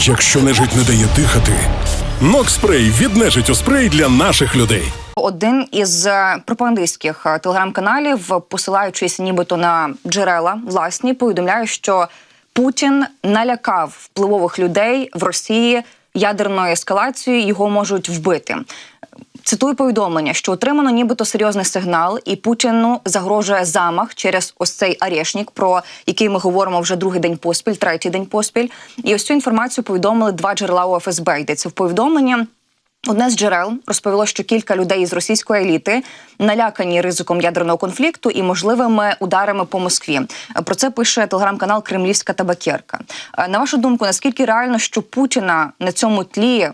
Якщо нежить не дає дихати, Нокспрей від у спрей для наших людей. Один із е, пропагандистських е, телеграм-каналів, посилаючись нібито на джерела власні, повідомляє, що Путін налякав впливових людей в Росії ядерною ескалацією. Його можуть вбити. Цитую повідомлення, що отримано нібито серйозний сигнал, і Путіну загрожує замах через ось цей арешнік, про який ми говоримо вже другий день поспіль, третій день поспіль. І ось цю інформацію повідомили два джерела у ФСБ. Йдеться в повідомленні. Одне з джерел розповіло, що кілька людей із російської еліти налякані ризиком ядерного конфлікту і можливими ударами по Москві. Про це пише телеграм-канал Кремлівська табакерка. Е, На вашу думку, наскільки реально, що Путіна на цьому тлі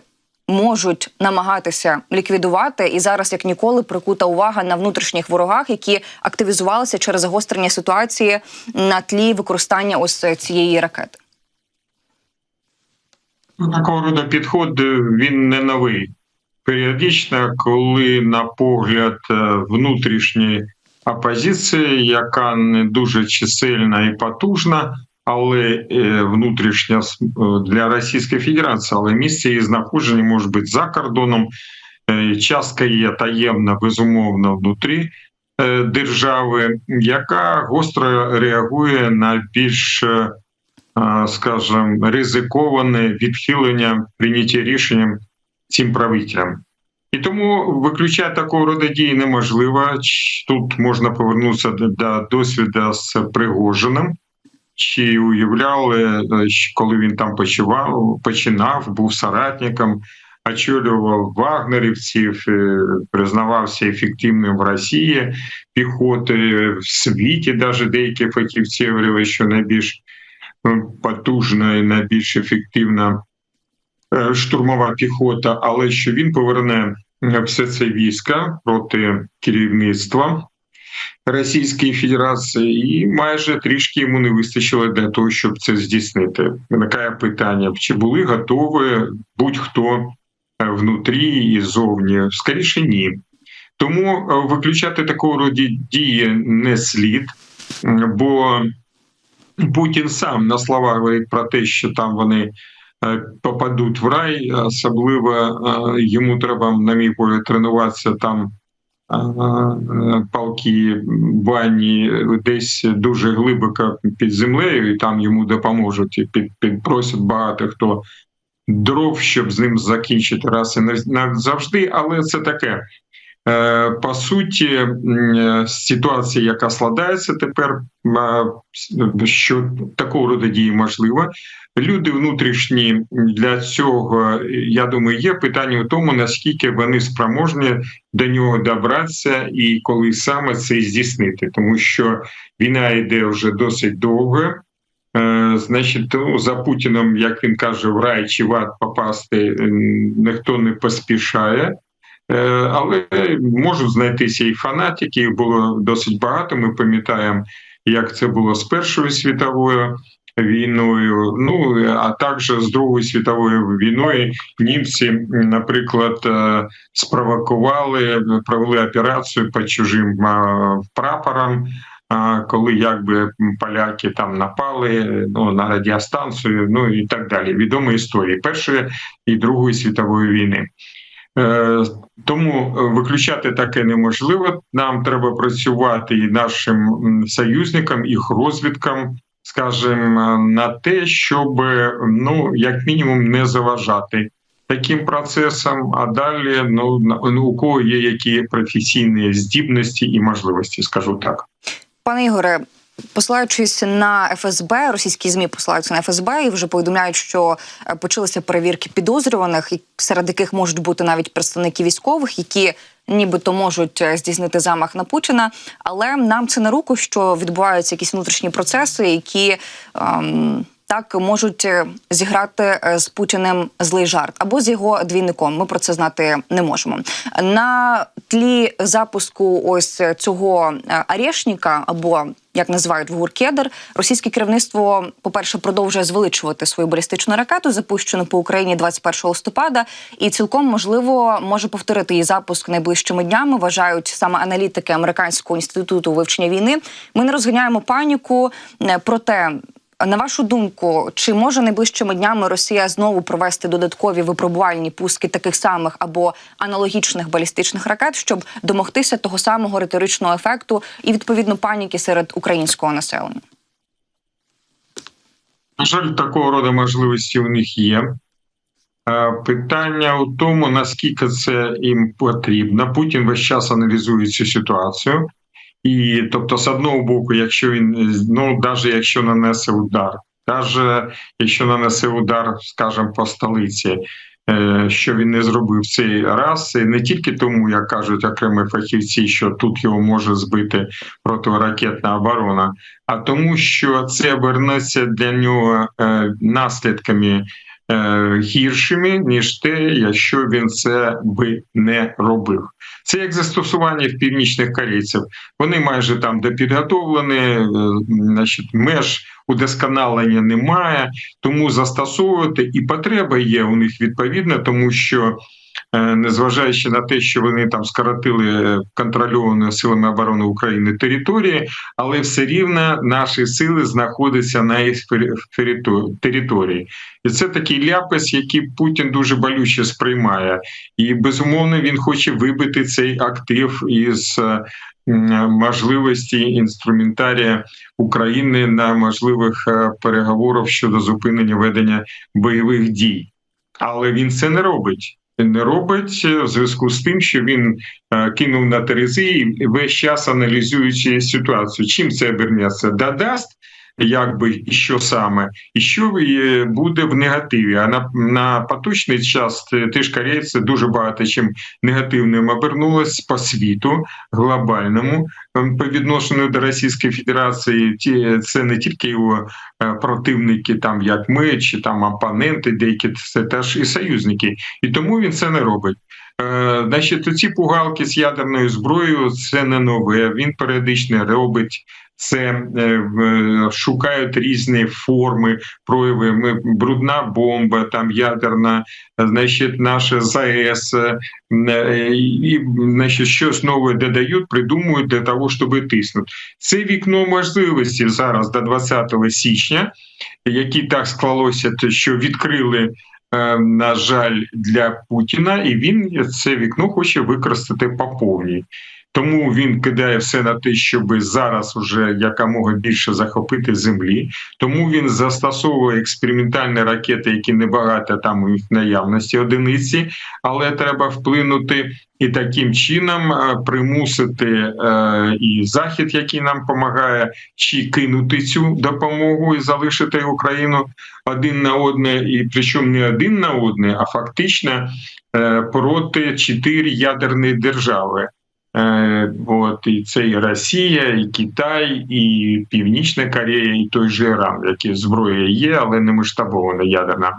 можуть намагатися ліквідувати, і зараз як ніколи прикута увага на внутрішніх ворогах, які активізувалися через загострення ситуації на тлі використання ось цієї ракети? Ну, Такого роду підход е, він не новий. Періодично, коли на погляд е, внутрішньої опозиції, яка не дуже чисельна і потужна, але е, внутрішня е, для Російської Федерації, але місце її знаходження може бути за кордоном. Е, Частка є таємна, безумовно, внутрі держави, яка гостро реагує на більш а, скажем, ризиковане відхилення прийняття рішенням цим правителям. І тому виключати такого роду дії неможливо. Тут можна повернутися до досвіду з Пригожиним. Чи уявляли, е, коли він там почував, починав, був соратником, очолював вагнерівців, е, признавався ефективним в Росії піхоти в світі, навіть деякі фахівці говорили, що найбільш е, потужна і найбільш ефективна штурмова піхота, але що він поверне все це війська проти керівництва Російської Федерації, і майже трішки йому не вистачило для того, щоб це здійснити. Виникає питання: чи були готові будь-хто е, внутрі і зовні? Скоріше ні. Тому е, виключати такого роду дії не слід, бо Путін сам на слова говорить про те, що там вони е, попадуть в рай. Особливо йому треба, на мій погляд, тренуватися там. Палки бані десь дуже глибоко під землею, і там йому допоможуть і під, підпросять багато хто дров, щоб з ним закінчити раз і назавжди. Але це таке. Е, По суті, е, ситуація, яка складається тепер, що такого роду дії можливо. Люди внутрішні для цього, я думаю, є питання в тому, наскільки вони спроможні до нього добратися і коли саме це здійснити, тому що війна йде вже досить довго. Е, Значить, ну, за Путіном, як він каже, в рай чи в ад попасти ніхто не поспішає. Е, Але можуть знайтися і фанатики, їх було досить багато. Ми пам'ятаємо, як це було з Першою світовою війною. Ну а також з Другою світовою війною німці, наприклад, е, спровокували, провели операцію по чужим е, прапорам. Коли якби поляки там напали ну на радіостанцію, ну і так далі, відомі історії Першої і Другої світової війни. Е, Тому е, виключати таке неможливо. Нам треба працювати і нашим союзникам, їх розвідкам, скажімо, на те, щоб ну як мінімум не заважати таким процесам. А далі ну ну, у кого є які професійні здібності і можливості, скажу так. Пане Ігоре, посилаючись на ФСБ, російські змі посилаються на ФСБ і вже повідомляють, що е, почалися перевірки підозрюваних, серед яких можуть бути навіть представники військових, які нібито можуть е, здійснити замах на Путіна. Але нам це на руку, що відбуваються якісь внутрішні процеси, які. Ем, так можуть е, зіграти е, з Путіним злий жарт або з його двійником. Ми про це знати не можемо. На тлі запуску ось цього е, арешника, або як називають в Гуркедер, російське керівництво, по-перше, продовжує звеличувати свою балістичну ракету, запущену по Україні 21 листопада, і цілком можливо може повторити її запуск найближчими днями. Вважають саме аналітики американського інституту вивчення війни. Ми не розганяємо паніку, е, проте На вашу думку, чи може найближчими днями Росія знову провести додаткові випробувальні пуски таких самих або аналогічних балістичних ракет, щоб домогтися того самого риторичного ефекту і відповідно паніки серед українського населення? На жаль, такого роду можливості у них є. Е, Питання у тому, наскільки це їм потрібно. Путін весь час аналізує цю ситуацію. І тобто, з одного боку, якщо він ну навіть якщо нанесе удар, навіть якщо нанесе удар, скажімо, по столиці, е, що він не зробив цей раз, і не тільки тому, як кажуть окремі фахівці, що тут його може збити протиракетна оборона, а тому, що це обернеться для нього е, наслідками гіршими ніж те, якщо він це би не робив. Це як застосування в північних корейців. Вони майже там де підготовлені, значить, меж удосконалення немає, тому застосовувати і потреба є у них відповідна, тому що. Е, Незважаючи на те, що вони там скоротили контрольовані силами оборони України території, але все рівно наші сили знаходяться на їх території. І це такий ляпис, який Путін дуже болюче сприймає. І безумовно він хоче вибити цей актив із е, можливості інструментарія України на можливих е, переговорах щодо зупинення ведення бойових дій. Але він це не робить. Не робить е, в зв'язку з тим, що він е, кинув на терези і весь час аналізуючи ситуацію. Чим це обернеться? Додасть, якби і що саме, і що е, буде в негативі. А на, на поточний час е, ти ж корейці дуже багато чим негативним обернулось по світу глобальному ем, по відношенню до Російської Федерації. Ті це не тільки його е, противники, там як ми, чи там опоненти, деякі це теж і союзники, і тому він це не робить. Е, Значить, ці пугалки з ядерною зброєю це не нове. Він періодично робить це, е, шукають різні форми, прояви. Ми брудна бомба, там ядерна, значить, наша ЗАЕС, е, е, і значить, щось нове додають, придумують для того, щоб тиснути. Це вікно можливості зараз до 20 січня, які так склалося, що відкрили. На жаль, для Путіна, і він це вікно хоче використати по повній. Тому він кидає все на те, щоб зараз уже якомога більше захопити землі. Тому він застосовує експериментальні ракети, які небагато там у їх наявності одиниці, але треба вплинути і таким чином е, примусити е, і захід, який нам допомагає, чи кинути цю допомогу і залишити Україну один на одне, і причому не один на одне, а фактично е, проти чотири ядерні держави. Е, От і це і Росія, і Китай, і Північна Корея, і той же Іран, які зброя є, але не масштабована ядерна.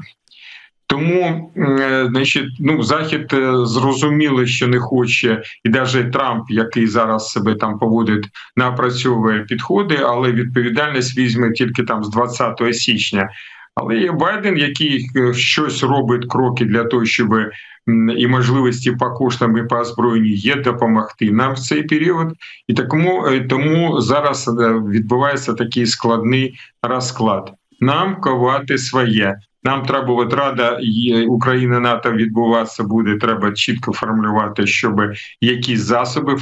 Тому, е, значить, ну захід е, зрозуміло, що не хоче, і навіть Трамп, який зараз себе там поводить, напрацьовує підходи, але відповідальність візьме тільки там з 20 січня. Але є Байден, який щось робить кроки для того, щоб і можливості по коштам і по озброєнню є допомогти нам в цей період, і такому е, тому зараз е, відбувається такий складний розклад. Нам ковати своє. Нам треба от рада і Україна НАТО відбуватися буде. Треба чітко формулювати, щоб які засоби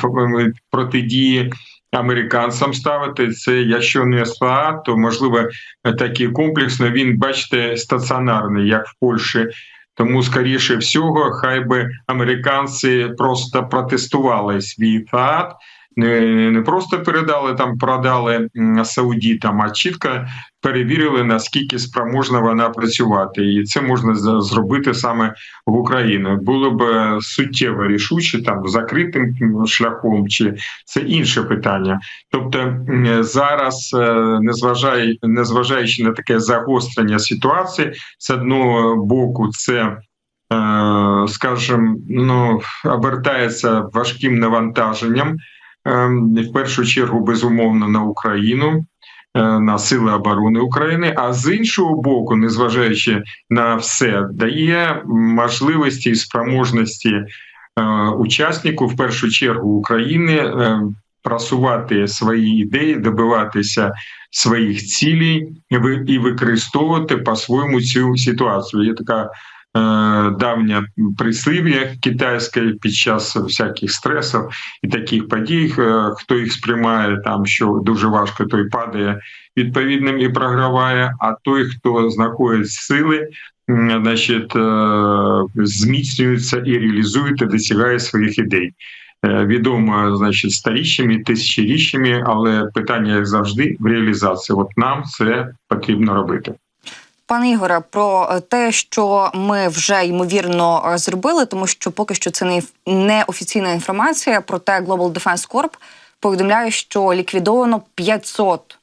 протидії американцям ставити. Це якщо не СПА, то можливо такий комплексно. Він бачите стаціонарний, як в Польщі. Тому, скоріше всього, хай би американці просто протестували свій ФААТ, не, просто передали там, продали саудітам, а чітко перевірили наскільки спроможна вона працювати, і це можна зробити саме в Україні. Було б е, суттєво рішуче там закритим шляхом, чи це інше питання. Тобто зараз, е, незважай, незважаючи на таке загострення ситуації, з одного боку, це е, скажімо, ну обертається важким навантаженням. Ем, В першу чергу, безумовно, на Україну, е, на сили оборони України. А з іншого боку, незважаючи на все, дає можливості і спроможності е, учаснику, в першу чергу України, е, просувати свої ідеї, добиватися своїх цілей і використовувати по-своєму цю ситуацію. Є така е, давня прислів'я китайське під час всяких стресів і таких подій. е, Хто їх сприймає там, що дуже важко, той падає відповідним і програває. А той, хто знаходить сили, значить, е, зміцнюється і реалізує та досягає своїх ідей. Відомо, значить, старішими, тисячоріччями, але питання, як завжди, в реалізації. От нам це потрібно робити. Пане Ігоре, про е, те, що ми вже ймовірно е, зробили, тому що поки що це не, офіційна інформація. Проте Global Defense Corp повідомляє, що ліквідовано 500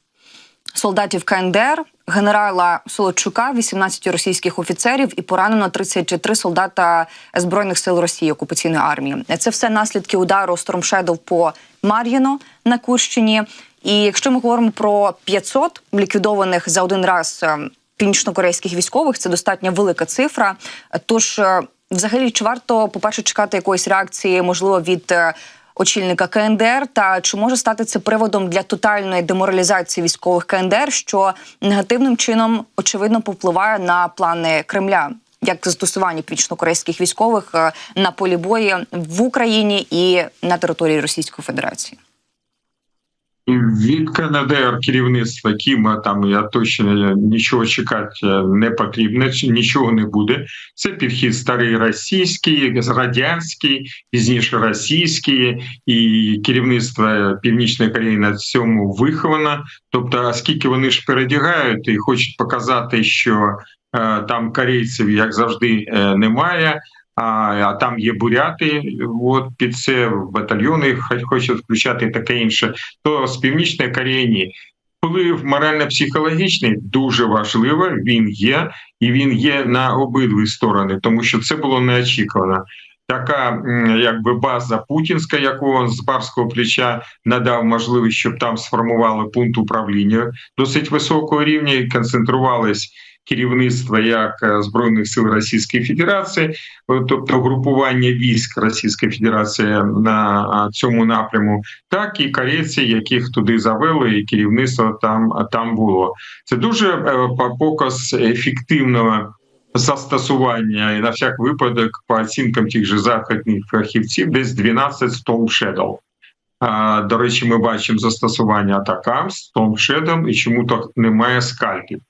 солдатів КНДР, генерала Солодчука, 18 російських офіцерів і поранено 33 солдата збройних сил Росії окупаційної армії. Це все наслідки удару Shadow по Мар'їно на Курщині. І якщо ми говоримо про 500 ліквідованих за один раз е, північнокорейських військових, це достатньо велика цифра. Тож, е, взагалі, чи варто, по-перше, чекати якоїсь реакції, можливо, від е, очільника КНДР, та чи може стати це приводом для тотальної деморалізації військових КНДР, що негативним чином очевидно повпливає на плани Кремля? Як застосування північнокорейських військових е, на полі бою в Україні і на території Російської Федерації? Від КНДР керівництва Кіма там я точно нічого чекати е, не потрібно, нічого не буде. Це підхід старий російський, радянський, пізніше російський, і керівництво Північної Кореї на цьому виховано. Тобто, оскільки вони ж передягають і хочуть показати, що е, там корейців, як завжди, е, немає. А, а там є буряти, от під це батальйони хо- хочуть включати таке інше то з північної Кореї. Вплив морально-психологічний дуже важливо. Він є, і він є на обидві сторони, тому що це було неочікувано. Така якби база путінська, яку він з барського плеча надав можливість, щоб там сформували пункт управління досить високого рівня і концентрувались керівництво як е, збройних сил Російської Федерації, е, тобто групування військ Російської Федерації на цьому напряму, так і корейці, яких туди завели, і керівництво там там було. Це дуже е, показ ефективного застосування і на всяк випадок, по оцінкам тих же західних фахівців, десь 12 Storm Shadow. А, До речі, ми бачимо застосування атакам Storm Shadow, і чому то немає скальпів.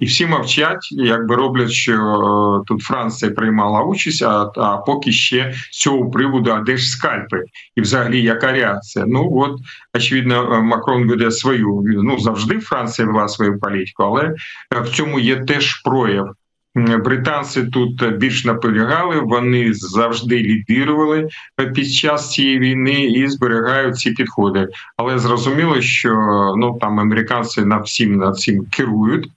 І всі мовчать, якби роблять, що е, тут Франція приймала участь, а, а поки ще з цього приводу, а де ж скальпи, і взагалі яка реакція? Ну от очевидно, е, Макрон веде свою. Ну завжди Франція вела свою політику, але е, в цьому є теж прояв. Британці тут більш наполягали, вони завжди лідирували під час цієї війни і зберігають ці підходи. Але зрозуміло, що ну там американці над всім над цим керують,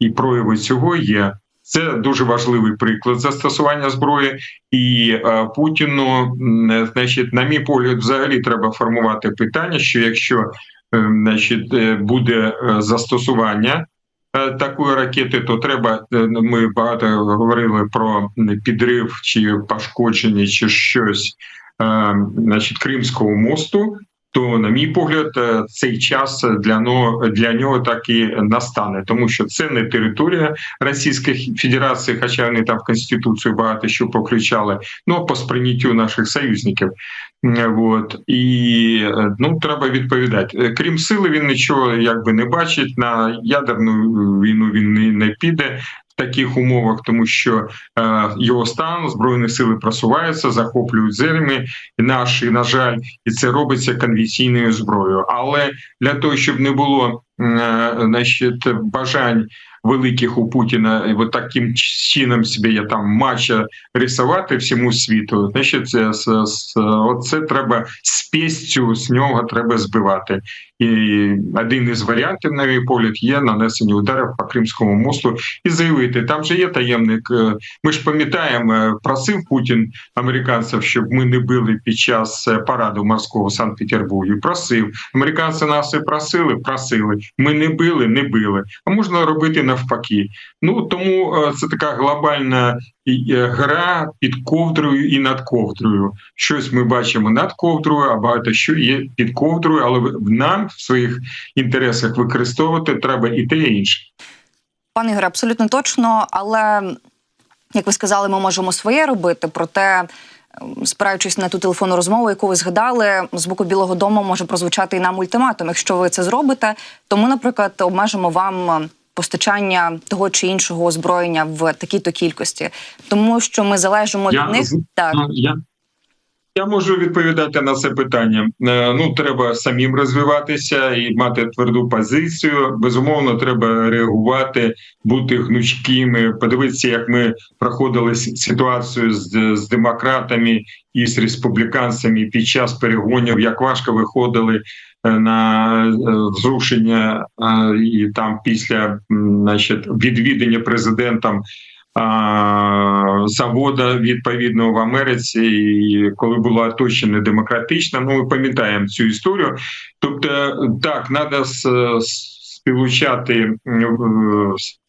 і прояви цього є. Це дуже важливий приклад застосування зброї, і е, Путіну, м, значить, на мій погляд, взагалі треба формувати питання, що якщо е, значить, е, буде е, застосування е, такої ракети, то треба. е, Ми багато говорили про підрив чи пошкодження, чи щось, е, значить, Кримського мосту. То, на мій погляд, е, цей час для нього для нього так і настане, тому що це не територія Російської Федерації, хоча вони там в Конституцію багато що покричали, ну по сприйняттю наших союзників. Вот і е, ну треба відповідати. Е, Крім сили, він нічого якби не бачить. На ядерну війну він не піде. Таких умовах, тому що е, його стан збройні сили просуваються, захоплюють землі наші, на жаль, і це робиться конвенційною зброєю. Але для того, щоб не було е, значить, бажань великих у Путіна, і от таким чином себе я там мача рисувати всьому світу, значить, це, це, це, оце треба спецю з нього треба збивати. І один із варіантів, на мій погляд, є нанесення ударів по Кримському мосту і заявити, там же є таємник. е, Ми ж пам'ятаємо, е, просив Путін американців, щоб ми не били під час е, параду морського Санкт-Петербургі. Просив американці нас і просили, просили. Ми не били, не били. А можна робити навпаки. Ну тому це така глобальна гра під ковдрою і над ковдрою. Щось ми бачимо над ковдрою, а багато що є під ковдрою, але нам в своїх інтересах використовувати треба і те, і інше. Пане Ігоре, абсолютно точно, але як ви сказали, ми можемо своє робити. Проте, ем, спираючись на ту телефонну розмову, яку ви згадали, з боку Білого Дому може прозвучати і нам ультиматум. Якщо ви це зробите, то ми, наприклад, обмежимо вам. Постачання того чи іншого озброєння в такій-то кількості, тому що ми залежимо Я від них. з- Так Я, я можу відповідати на це питання. Е, Ну, треба самим розвиватися і мати тверду позицію. Безумовно, треба реагувати, бути гнучкими. Подивитися, як ми проходили ситуацію з, з демократами і з республіканцями під час перегонів, як важко виходили на е, зрушення і там після значить, відвідання президентом завода відповідного в Америці, і коли була точно демократична. Ну, ми пам'ятаємо цю історію. Тобто, так, треба співучати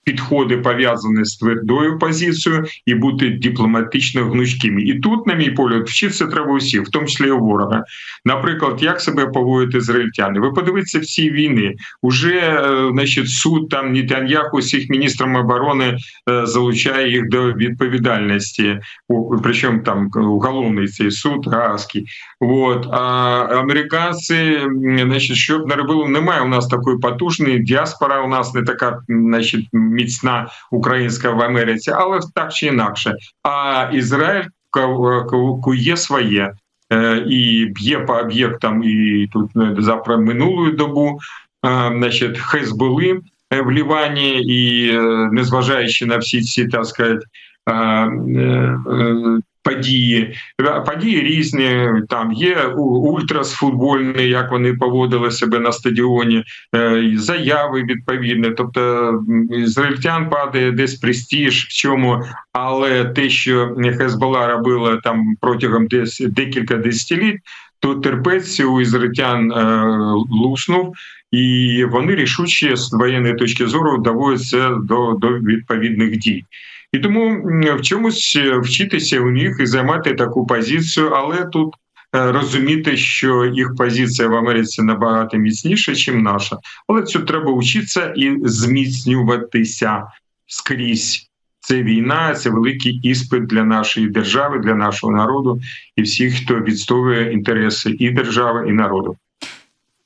підходи пов'язані з твердою позицією і бути дипломатично гнучкими. І тут, на мій погляд, вчитися треба усіх, в тому числі і ворога. Наприклад, як себе поводять ізраїльтяни? Ви подивіться всі війни. Уже е, значить, суд там Нетаньяху всіх міністром оборони е, залучає їх до відповідальності. Причому там уголовний цей суд Гаазький. Вот. А американці, значить, що б не робили, немає у нас такої потужної діаспора. У нас не така, значить, міцна українська в Америці, але так чи інакше. А Ізраїль кує своє. Е, І б'є по об'єктам, і тут е, за минулу добу, е, значить, Хезболи в Лівані, і незважаючи на всі ці, так сказати, події. Події різні. Там є ультрас футбольні, як вони поводили себе на стадіоні, е, заяви відповідні. Тобто ізраїльтян падає десь престиж в чому, але те, що Хезбола робила там протягом десь декілька десятиліть, то терпець у ізраїльтян е, луснув. І вони рішуче з воєнної точки зору доводяться до, до відповідних дій. І тому в чомусь е, вчитися у них і займати таку позицію, але тут е, розуміти, що їх позиція в Америці набагато міцніша, ніж наша. Але цю треба вчитися і зміцнюватися скрізь. Це війна, це великий іспит для нашої держави, для нашого народу і всіх, хто відстоює інтереси і держави, і народу.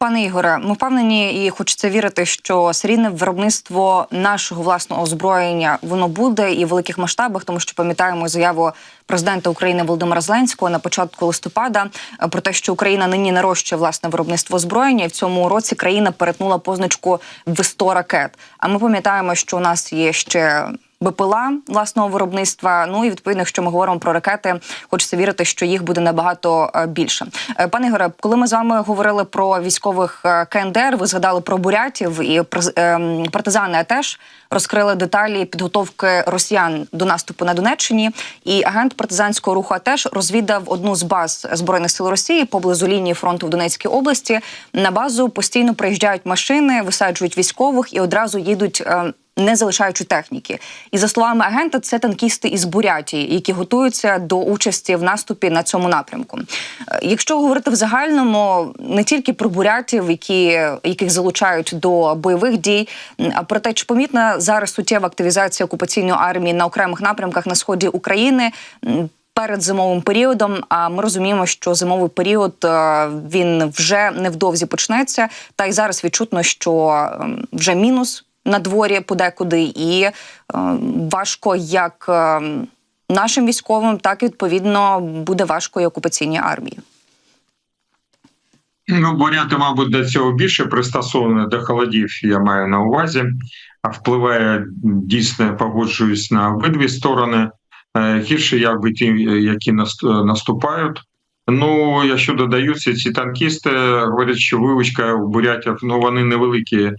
Пане Ігоре, ми впевнені і хочеться вірити, що серійне виробництво нашого власного озброєння воно буде і в великих масштабах, тому що пам'ятаємо заяву президента України Володимира Зеленського на початку листопада е, про те, що Україна нині нарощує власне виробництво озброєння. І в цьому році країна перетнула позначку в 100 ракет. А ми пам'ятаємо, що у нас є ще. БПЛА власного виробництва. Ну і відповідно, якщо ми говоримо про ракети, хочеться вірити, що їх буде набагато е, більше. Е, Пане Ігоре, коли ми з вами говорили про військових е, КНДР, ви згадали про бурятів і ем, партизани теж розкрили деталі підготовки росіян до наступу на Донеччині. І агент партизанського руху теж розвідав одну з баз збройних сил Росії поблизу лінії фронту в Донецькій області. На базу постійно приїжджають машини, висаджують військових і одразу їдуть. Не залишаючи техніки. І за словами агента, це танкісти із Бурятії, які готуються до участі в наступі на цьому напрямку. Е, Якщо говорити в загальному не тільки про бурятів, які, яких залучають до бойових дій, а про те, чи помітна зараз суттєва активізація окупаційної армії на окремих напрямках на сході України. Перед зимовим періодом, а ми розуміємо, що зимовий період е, він вже невдовзі почнеться. Та й зараз відчутно, що ем, вже мінус на дворі подекуди, і е, важко як е, нашим військовим, так і відповідно буде важко і окупаційній армії. Ну, буряти, мабуть, до цього більше пристосовані до холодів, я маю на увазі, а впливає дійсно, погоджуюсь на обидві сторони. Е, Гірше, якби ті, які наступають. Ну, якщо додаються ці танкісти, говорять, що вивичка у бурятів, ну вони невеликі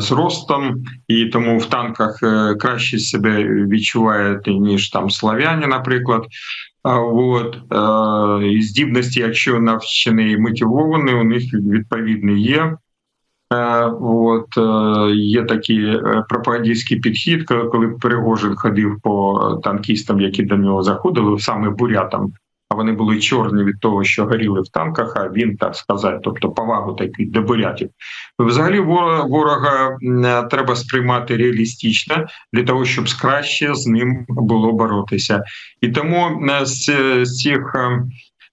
зростом, і тому в танках е, краще себе відчувають, ніж там славяні, наприклад. От, е, і здібності, якщо навчені мотивовані, у них відповідні є. Е, От е, є такий е, пропагандистський підхід, коли- Перегожин ходив по танкістам, які до нього заходили, саме бурятам. А вони були чорні від того, що горіли в танках. А він так сказати, тобто повагу такі до бурятів. Взагалі, ворога треба сприймати реалістично для того, щоб краще з ним було боротися. І тому з, цих, е,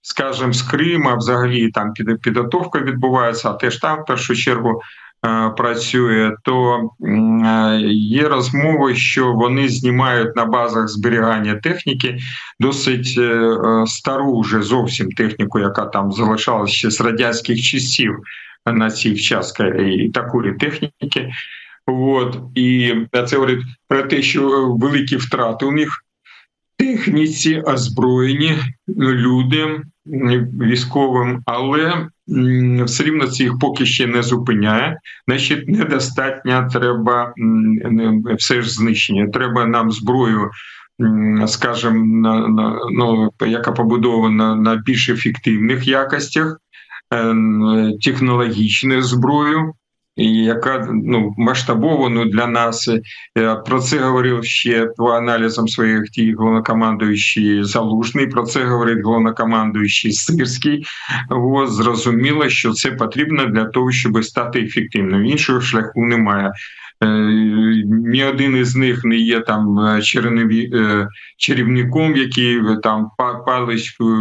скажімо, з Крима, взагалі там підготовка відбувається, а теж там в першу чергу. Е, Працює, то е, є розмови, що вони знімають на базах зберігання техніки досить е, стару вже зовсім техніку, яка там залишалась ще з радянських часів на цих частках і такої техніки. От і це говорить про те, що великі втрати у них техніці, озброєні люди військовим, але все рівно це їх поки ще не зупиняє. Значить, недостатньо треба все ж знищення. Треба нам зброю. Скажімо, на, на ну яка побудована на більш ефективних якостях, е, технологічну зброю, яка ну масштабовано для нас Е, про це говорив ще по аналізам своїх ті головнокомандуючий Залужний. Про це говорить головнокомандуючий Сирський. От, зрозуміло, що це потрібно для того, щоб стати ефективним. Іншого шляху немає. Е, Ні один із них не є там е, черневі- чарівником, який там па-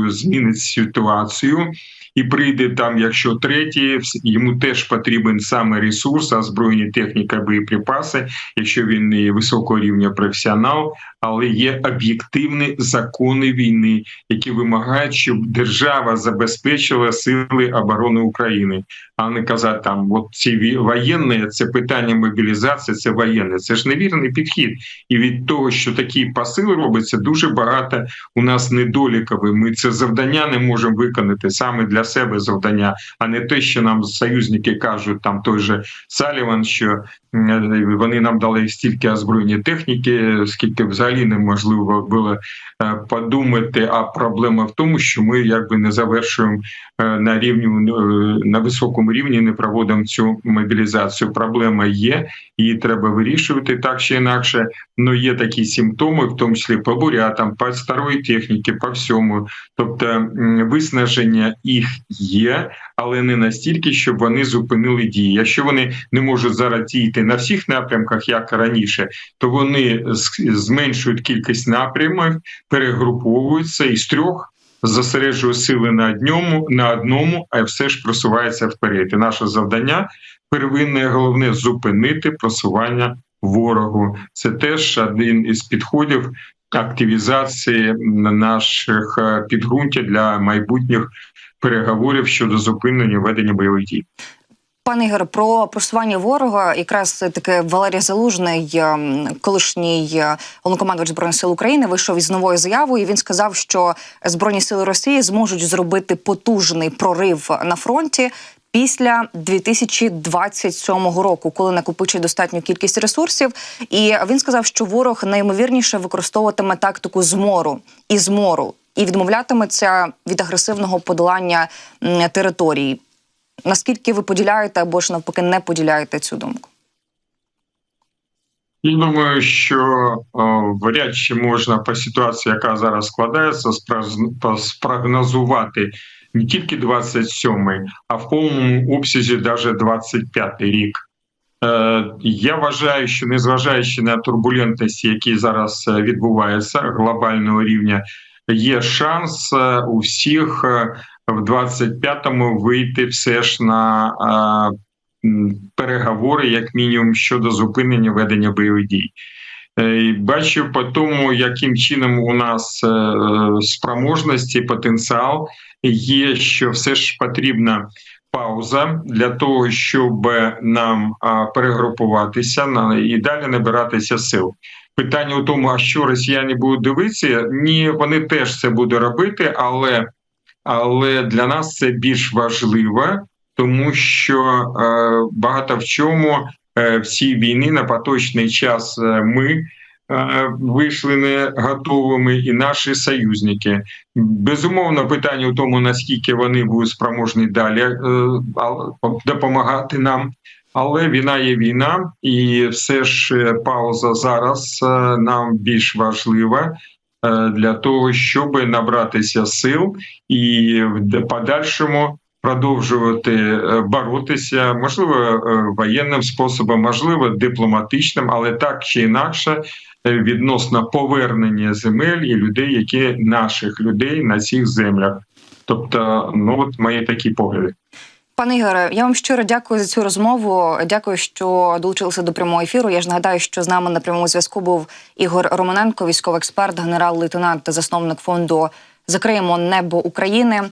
змінить ситуацію. І прийде там, якщо третій, йому теж потрібен саме ресурс, озброєння техніка, боєприпаси, якщо він не високого рівня професіонал, але є об'єктивні закони війни, які вимагають, щоб держава забезпечила сили оборони України, а не казати там, от ці воєнні, це питання мобілізації, це воєнне. Це ж невірний підхід. І від того, що такі посили робиться, дуже багато у нас недолікові. Ми це завдання не можемо виконати саме для себе завдання, а не те, що нам союзники кажуть, там той же Саліван, що вони нам дали стільки озброєння техніки, скільки взагалі неможливо було е, подумати. А проблема в тому, що ми якби не завершуємо е, на рівні е, на високому рівні, не проводимо цю мобілізацію. Проблема є, її треба вирішувати так чи інакше. Ну є такі симптоми, в тому числі по бурятам, по старої техніки, по всьому. Тобто виснаження їх є, але не настільки, щоб вони зупинили дії. Якщо вони не можуть зараз діяти на всіх напрямках, як раніше, то вони зменшують кількість напрямів, перегруповуються із трьох. Зосереджує сили на одному, на одному, а все ж просувається вперед. І наше завдання первинне, головне зупинити просування ворогу. Це теж один із підходів активізації наших е, підґрунтя для майбутніх переговорів щодо зупинення ведення бойових дій. Пане Ігоре, про просування ворога, якраз таки Валерій Залужний, ем, колишній е, головнокомандувач збройних сил України, вийшов із новою заявою. і Він сказав, що збройні сили Росії зможуть зробити потужний прорив на фронті. Після 2027 року, коли накопичить достатню кількість ресурсів, і він сказав, що ворог найімовірніше використовуватиме тактику змору і змору, і відмовлятиметься від агресивного подолання території. Наскільки ви поділяєте або ж навпаки не поділяєте цю думку? Я думаю, що о, вряд чи можна по ситуації, яка зараз складається, спрогнозувати не тільки 27-й, а в повному обсязі навіть 25-й рік. Е, Я вважаю, що незважаючи на турбулентності, які зараз е, відбуваються глобального рівня, є шанс е, у всіх е, в 25-му вийти все ж на е, переговори, як мінімум, щодо зупинення ведення бойових дій. І Бачу по тому, яким чином у нас спроможності, потенціал є, що все ж потрібна пауза для того, щоб нам перегрупуватися і далі набиратися сил. Питання у тому, а що росіяни будуть дивитися? Ні, вони теж це будуть робити, але, але для нас це більш важливо, тому що е, багато в чому е, в цій на поточний час е, ми. е, Вийшли не готовими, і наші союзники. Безумовно, питання у тому, наскільки вони будуть спроможні далі е, допомагати нам Але війна є війна, і все ж е, пауза зараз е, нам більш важлива е, для того, щоб набратися сил і в подальшому продовжувати боротися, можливо, воєнним способом, можливо, дипломатичним, але так чи інакше відносно повернення земель і людей, які наших людей на цих землях. Тобто, ну от мої такі погляди. Пане Ігоре, я вам щиро дякую за цю розмову. Дякую, що долучилися до прямого ефіру. Я ж нагадаю, що з нами на прямому зв'язку був Ігор Романенко, військовий експерт, генерал-лейтенант та засновник фонду Закриємо небо України.